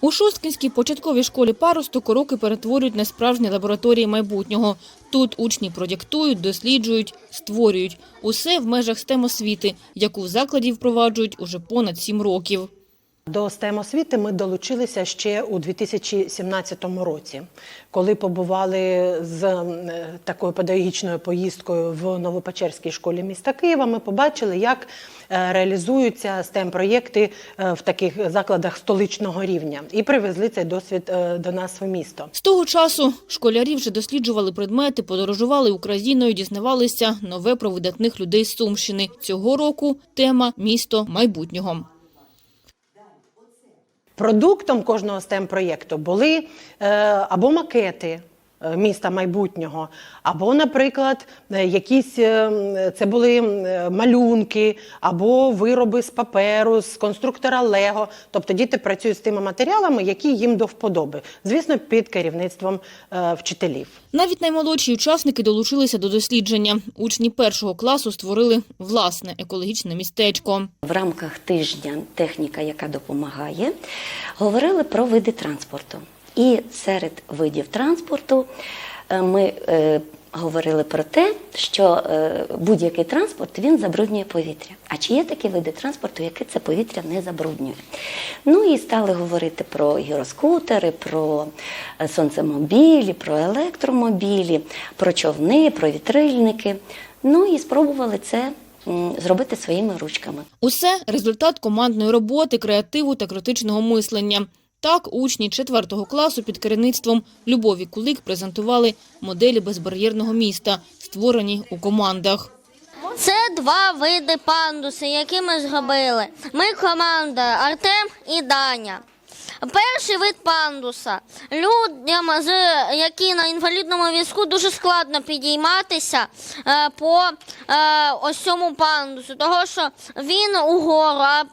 У Шосткінській початковій школі паросток уроки перетворюють на справжні лабораторії майбутнього. Тут учні продиктують, досліджують, створюють. Усе в межах STEM освіти, яку в закладі впроваджують уже понад сім років. До STEM освіти ми долучилися ще у 2017 році, коли побували з е, такою педагогічною поїздкою в Новопечерській школі міста Києва. Ми побачили, як е, реалізуються STEM проєкти е, в таких закладах столичного рівня, і привезли цей досвід до нас в місто. З того часу школярі вже досліджували предмети, подорожували Україною, дізнавалися нове про видатних людей з Сумщини. Цього року тема «Місто майбутнього». Продуктом кожного stem проєкту були е, або макети міста майбутнього, або, наприклад, е, якісь е, це були е, малюнки, або вироби з паперу, з конструктора Лего. Тобто діти працюють з тими матеріалами, які їм до вподоби, звісно, під керівництвом е, вчителів. Навіть наймолодші учасники долучилися до дослідження. Учні першого класу створили власне екологічне містечко. В рамках тижня техніка, яка допомагає, говорили про види транспорту. І серед видів транспорту е, ми е, говорили про те, що е, будь-який транспорт він забруднює повітря. А чи є такі види транспорту, які це повітря не забруднює? Ну і стали говорити про гіроскутери, про сонцемобілі, про електромобілі, про човни, про вітрильники. Ну і спробували це зробити своїми ручками. Усе – результат командної роботи, креативу та критичного мислення. Так, учні 4 класу під керівництвом Любові Кулик презентували моделі безбар'єрного міста, створені у командах. Це два види пандуси, які ми зробили. Ми команда Артем і Даня. Перший вид пандуса. Людям, які на інвалідному візку, дуже складно підійматися е, по е, ось цьому пандусу, того що він угору, а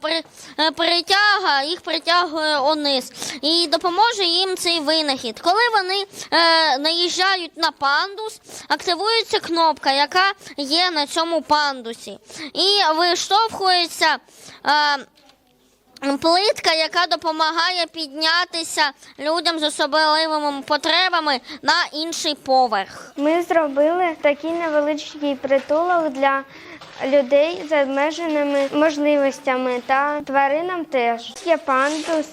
е, притяга, їх притягує униз. І допоможе їм цей винахід. Коли вони наїжджають на пандус, активується кнопка, яка є на цьому пандусі. І виштовхується. Плитка, яка допомагає піднятися людям з особливими потребами на інший поверх. Ми зробили такий невеличкий притулок для людей з обмеженими можливостями та тваринам теж. Є пандус,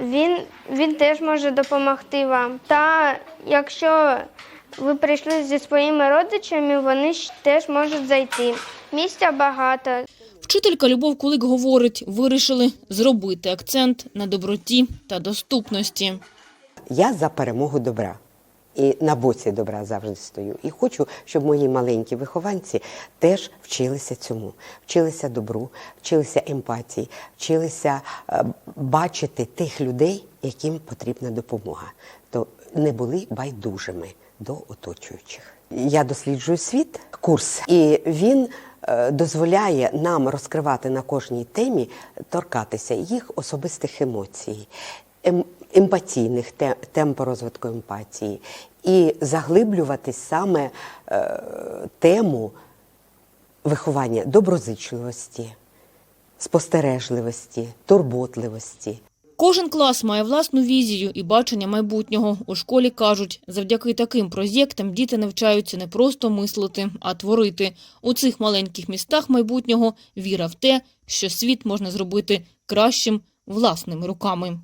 він, він теж може допомогти вам. Та якщо ви прийшли зі своїми родичами, вони теж можуть зайти. Місця багато. Вчителька Любов Кулик говорить, вирішили зробити акцент на доброті та доступності. Я за перемогу добра. І на боці добра завжди стою. І хочу, щоб мої маленькі вихованці теж вчилися цьому, вчилися добру, вчилися емпатії, вчилися е, бачити тих людей, яким потрібна допомога. То не були байдужими до оточуючих. Я досліджую світ, курс, і він дозволяє нам розкривати на кожній темі, торкатися їх особистих емоцій, ем, емпатійних те- тем по розвитку емпатії, і заглиблюватись саме е, тему виховання доброзичливості, спостережливості, турботливості. Кожен клас має власну візію і бачення майбутнього. У школі кажуть, завдяки таким проєктам діти навчаються не просто мислити, а творити. У цих маленьких містах майбутнього віра в те, що світ можна зробити кращим власними руками.